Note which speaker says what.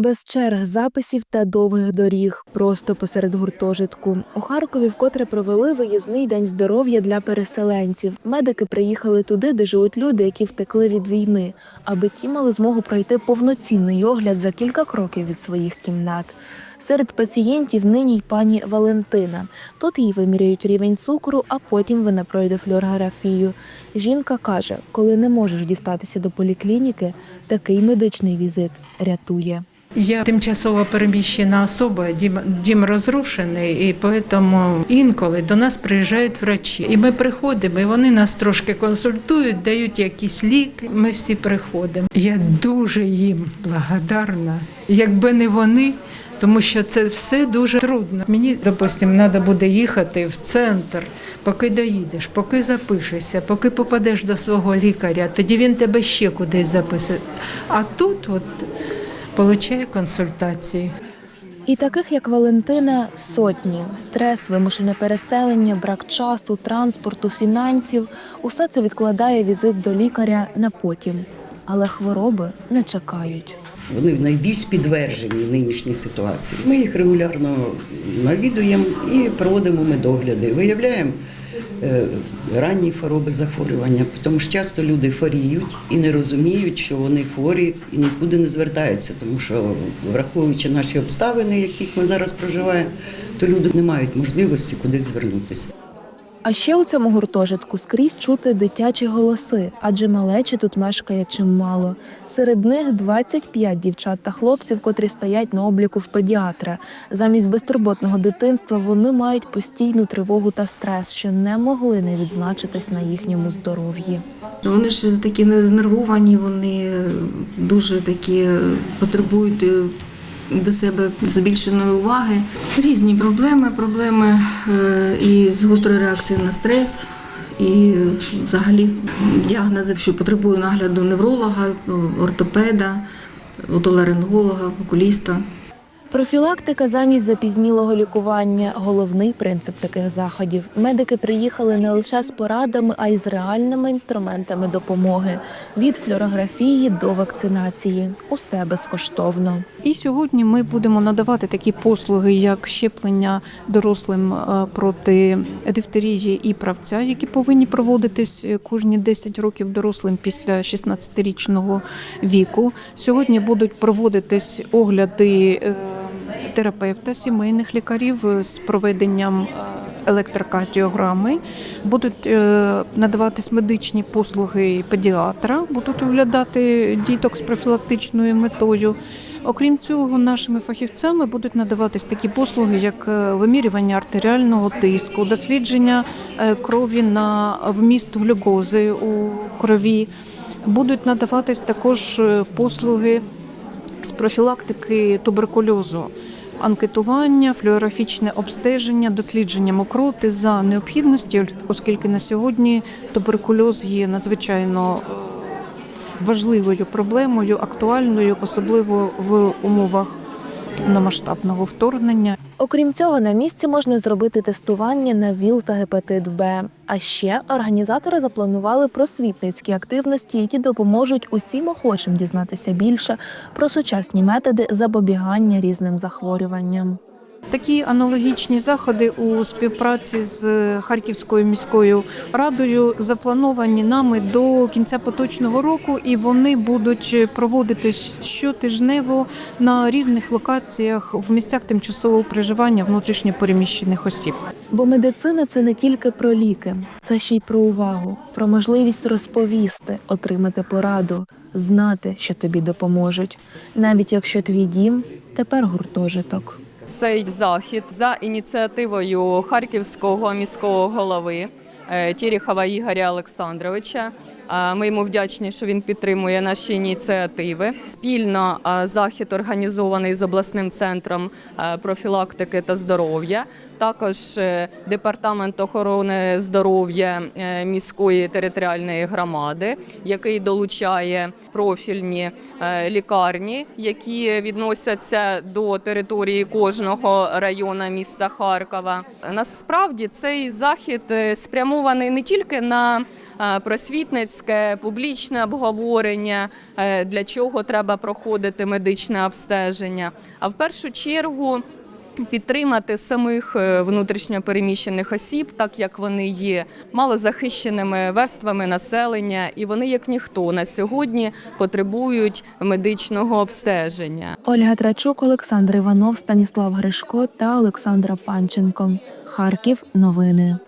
Speaker 1: Без черг записів та довгих доріг, просто посеред гуртожитку. У Харкові вкотре провели виїзний день здоров'я для переселенців. Медики приїхали туди, де живуть люди, які втекли від війни, аби ті мали змогу пройти повноцінний огляд за кілька кроків від своїх кімнат. Серед пацієнтів нині й пані Валентина. Тут їй виміряють рівень цукру, а потім вона пройде флюорографію. Жінка каже, коли не можеш дістатися до поліклініки, такий медичний візит рятує.
Speaker 2: Я тимчасово переміщена особа, дім, дім розрушений, і тому інколи до нас приїжджають врачі. І ми приходимо, і вони нас трошки консультують, дають якісь ліки. Ми всі приходимо. Я дуже їм благодарна. Якби не вони. Тому що це все дуже трудно. Мені, допустимо, треба буде їхати в центр, поки доїдеш, поки запишешся, поки попадеш до свого лікаря, тоді він тебе ще кудись записує. А тут от получає консультації.
Speaker 1: І таких, як Валентина, сотні. Стрес, вимушене переселення, брак часу, транспорту, фінансів усе це відкладає візит до лікаря на потім. Але хвороби не чекають.
Speaker 3: Вони найбільш підтверджені нинішній ситуації. Ми їх регулярно навідуємо і проводимо медогляди. Виявляємо е, ранні хвороби захворювання, тому що часто люди хворіють і не розуміють, що вони хворі і нікуди не звертаються, тому що, враховуючи наші обставини, в яких ми зараз проживаємо, то люди не мають можливості кудись звернутися.
Speaker 1: А ще у цьому гуртожитку скрізь чути дитячі голоси, адже малечі тут мешкає чимало. Серед них 25 дівчат та хлопців, котрі стоять на обліку в педіатра. Замість безтурботного дитинства вони мають постійну тривогу та стрес, що не могли не відзначитись на їхньому здоров'ї.
Speaker 4: Вони ж такі не знервовані, вони дуже такі потребують е, до себе збільшеної уваги. Різні проблеми, проблеми е, і з гострою реакцією на стрес. І взагалі діагнози, що потребує нагляду невролога, ортопеда, отоларинголога, окуліста.
Speaker 1: Профілактика замість запізнілого лікування головний принцип таких заходів. Медики приїхали не лише з порадами, а й з реальними інструментами допомоги від флюорографії до вакцинації. Усе безкоштовно.
Speaker 5: І сьогодні ми будемо надавати такі послуги, як щеплення дорослим е, проти дифтерії і правця, які повинні проводитись е, кожні 10 років дорослим після 16-річного віку. Сьогодні будуть проводитись огляди е, терапевта, сімейних лікарів е, з проведенням е, електрокардіограми. Будуть е, надаватись медичні послуги педіатра, будуть оглядати діток з профілактичною метою. Окрім цього, нашими фахівцями будуть надаватись такі послуги, як вимірювання артеріального тиску, дослідження крові на вміст глюкози у крові. Будуть надаватись також послуги з профілактики туберкульозу. Анкетування, флюорографічне обстеження, дослідження мокроти за необхідності, оскільки на сьогодні туберкульоз є надзвичайно е, важливою проблемою, актуальною, особливо в умовах повномасштабного вторгнення.
Speaker 1: Окрім цього, на місці можна зробити тестування на ВІЛ та гепатит Б. А ще організатори запланували просвітницькі активності, які допоможуть усім охочим дізнатися більше про сучасні методи запобігання різним захворюванням.
Speaker 5: Такі аналогічні заходи у співпраці з Харківською міською радою заплановані нами до кінця поточного року, і вони будуть проводитись щотижнево на різних локаціях в місцях тимчасового проживання внутрішньопереміщених осіб.
Speaker 1: Бо медицина це не тільки про ліки, це ще й про увагу, про можливість розповісти, отримати пораду, знати, що тобі допоможуть, навіть якщо твій дім тепер гуртожиток.
Speaker 6: Цей захід за ініціативою харківського міського голови е, Тєріхова Ігоря Олександровича. Е, Ми йому вдячні, що він підтримує наші ініціативи. Спільно е, захід організований з обласним центром профілактики та здоров'я. Також департамент охорони здоров'я міської територіальної громади, який долучає профільні лікарні, які відносяться до території кожного району міста Харкова. Насправді цей захід е, спрямований не тільки на е, просвітництво, громадське, публічне обговорення, е, для чого треба проходити медичне обстеження. А в першу чергу підтримати самих е, внутрішньопереміщених осіб, так як вони є малозахищеними верствами населення, і вони, як ніхто, на сьогодні потребують медичного обстеження.
Speaker 1: Ольга Трачук, Олександр Іванов, Станіслав Гришко та Олександра Панченко. Харків. Новини.